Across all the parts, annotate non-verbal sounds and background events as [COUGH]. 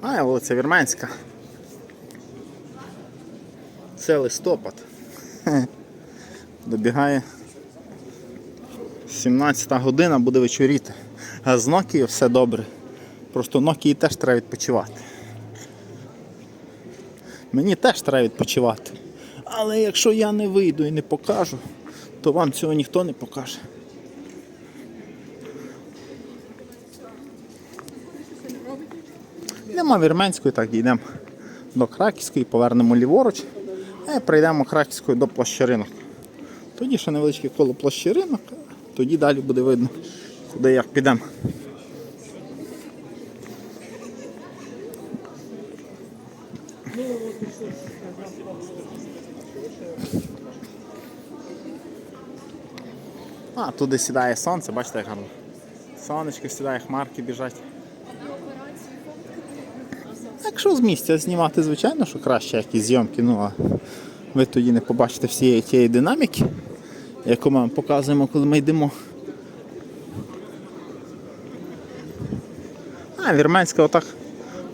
А, вулиця Вірменська. Це листопад. [LAUGHS] Добігає 17 година, буде вечоріти. А з Nokia все добре. Просто Nokia теж треба відпочивати. Мені теж треба відпочивати. Але якщо я не вийду і не покажу, то вам цього ніхто не покаже. Йдемо Вірменської, так дійдемо до Краківської, повернемо ліворуч, і прийдемо Краківською до площі ринок. Тоді ще невеличке коло площі ринок, а тоді далі буде видно, куди як підемо. А, туди сідає сонце, бачите, як гарно. Сонечко сідає, хмарки біжать. Якщо з місця знімати, звичайно, що краще якісь зйомки, ну а ви тоді не побачите всієї тієї динаміки, яку ми вам показуємо, коли ми йдемо. А, вірменська отак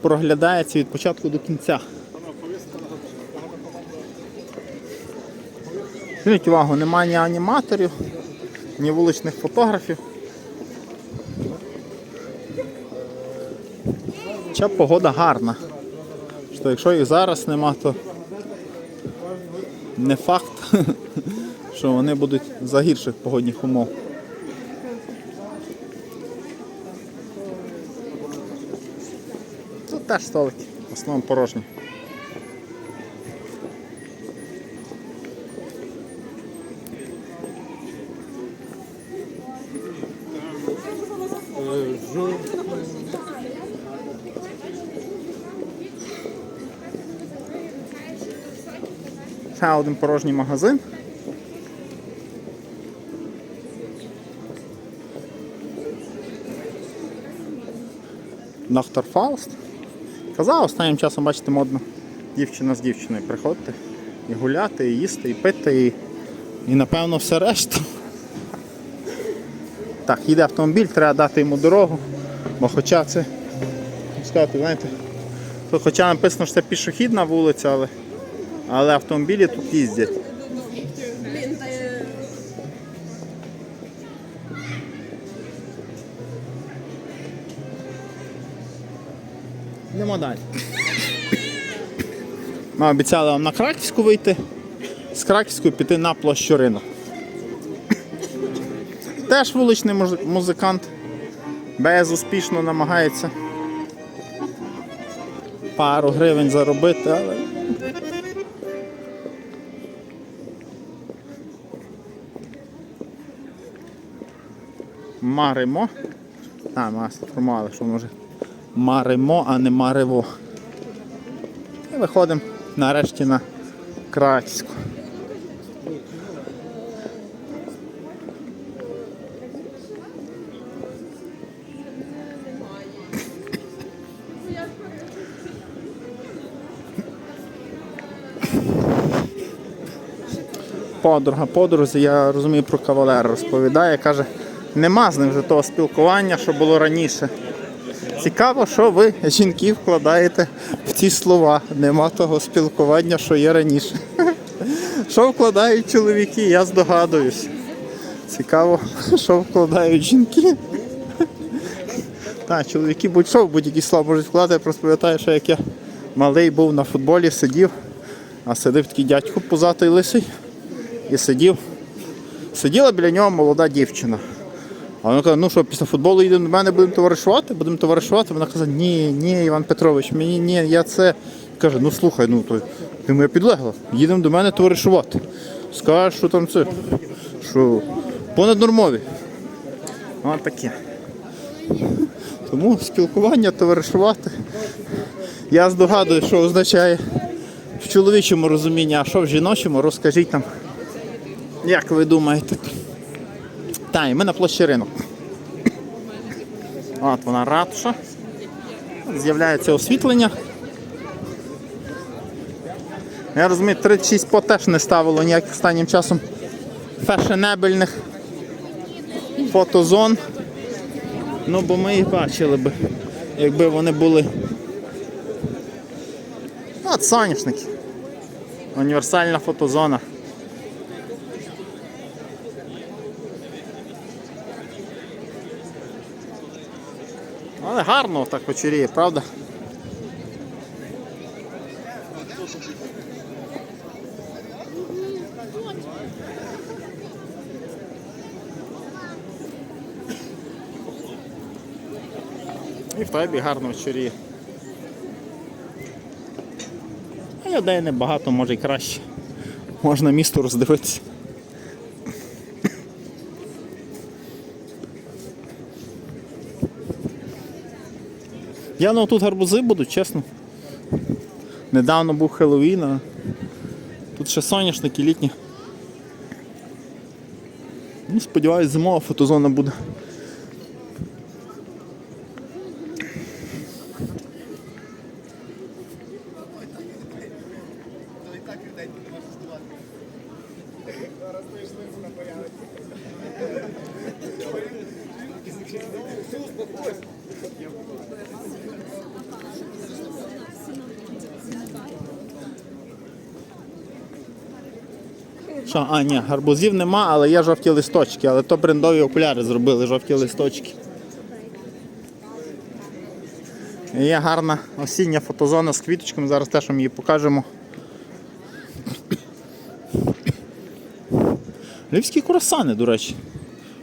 проглядається від початку до кінця. Зверніть увагу, немає ні аніматорів, ні вуличних фотографів. Хоча погода гарна. Що якщо їх зараз нема, то не факт, [LAUGHS] що вони будуть за гірших погодних умов. Тут теж столики, в основному порожні. Ще один порожній магазин. Доктор Фауст. Казав, останнім часом, бачите, модно дівчина з дівчиною приходити і гуляти, і їсти, і пити, і, і напевно все решта. Так, їде автомобіль, треба дати йому дорогу, бо хоча це, сказати, знаєте, хоча написано, що це пішохідна вулиця, але, але автомобілі тут їздять. Йдемо далі. Ми обіцяли вам на Краківську вийти, з Краківської піти на площу ринок. Теж вуличний музикант. Безуспішно намагається пару гривень заробити, але. Маримо. А, нас інформували, що може маримо, а не марево. І виходимо нарешті на Краківську. подруга подрузі, я розумію про кавалера, розповідає, каже, нема з ним вже того спілкування, що було раніше. Цікаво, що ви, жінки, вкладаєте в ці слова. Нема того спілкування, що є раніше. [LAUGHS] Що вкладають чоловіки, я здогадуюсь. Цікаво, [LAUGHS] що вкладають жінки. [LAUGHS] Так, чоловіки будь-що будь-які слова можуть вкладати. Я просто пам'ятаю, що як я малий був на футболі, сидів, а сидив такий дядько пузатий лисий і сидів. Сиділа біля нього молода дівчина. А вона каже, ну що, після футболу йдемо до мене, будемо товаришувати, будемо товаришувати. Вона каже, ні, ні, Іван Петрович, мені ні, я це. Каже, ну слухай, ну то ти моя підлегла, їдемо до мене товаришувати. Скажеш, що там це, що понаднормові. Ось таке. Тому спілкування, товаришувати. Я здогадую, що означає в чоловічому розумінні, а що в жіночому, розкажіть нам. Як ви думаєте? Та, і ми на площі ринок. От вона ратуша. З'являється освітлення. Я розумію, 36 по теж не ставило ніяких останнім часом фешенебельних фотозон. Ну, бо ми їх бачили би, якби вони були От соняшники. Універсальна фотозона. Але гарно так вечоріє, правда? І в тебе гарно вечоріє. А Людей небагато, може й краще. Можна місто роздивитися. Я ну тут гарбузи будуть, чесно. Недавно був Хеллоуін, а тут ще соняшники літні. Ну, сподіваюсь, зимова фотозона буде. Що, а, ні, гарбузів нема, але є жовті листочки, але то брендові окуляри зробили жовті листочки. Є гарна осіння фотозона з квіточками, зараз теж вам її покажемо. Львівські круасани, до речі.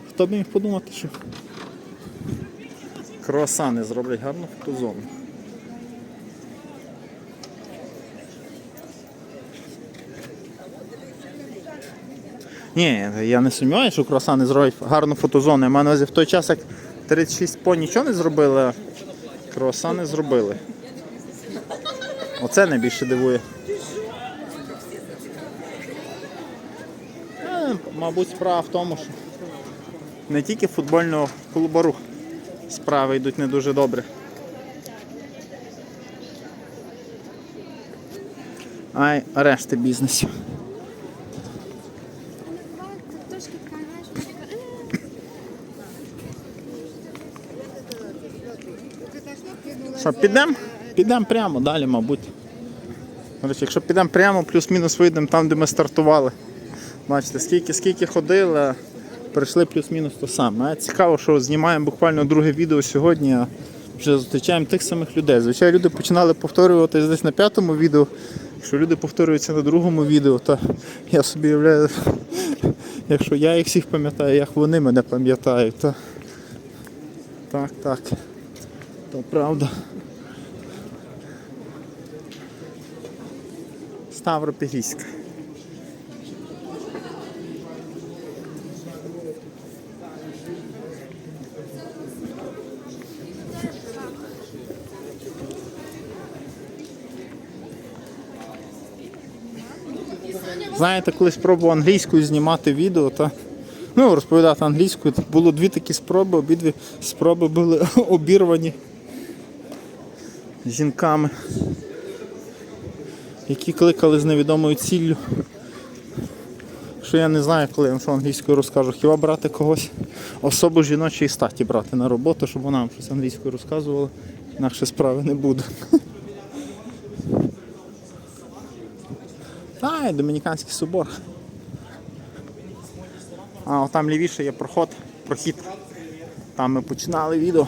Хто б міг подумати, що круасани зроблять гарну фотозону. Ні, я не сумніваюся, що круасани зроблять гарну фотозону. Я маю на в той час, як 36 по нічого не зробили, а круасани зробили. Оце найбільше дивує. Е, Мабуть, справа в тому, що не тільки футбольного клубу рух справи йдуть не дуже добре. А й решти бізнесів. Трошки така, така, Що, підемо? Підемо прямо далі, мабуть. Якщо підемо прямо, плюс-мінус вийдемо там, де ми стартували. Бачите, скільки, скільки ходили, прийшли плюс-мінус то саме. Цікаво, що знімаємо буквально друге відео сьогодні, а вже зустрічаємо тих самих людей. Звичайно, люди починали повторюватись десь на п'ятому відео. Якщо люди повторюються на другому відео, то я собі уявляю, якщо я їх всіх пам'ятаю, як вони мене пам'ятають, то так, так. То правда. Ставропігійська. Знаєте, колись пробував англійською знімати відео, та ну, розповідати англійською. Було дві такі спроби, обидві спроби були [LAUGHS] обірвані жінками, які кликали з невідомою ціллю. Що я не знаю, коли я вам англійською розкажу. Хіба брати когось особу жіночої статі брати на роботу, щоб вона вам щось англійською розказувала, інакше справи не буде. [LAUGHS] І Домініканський собор. А, там лівіше є проход, прохід. Там ми починали відео.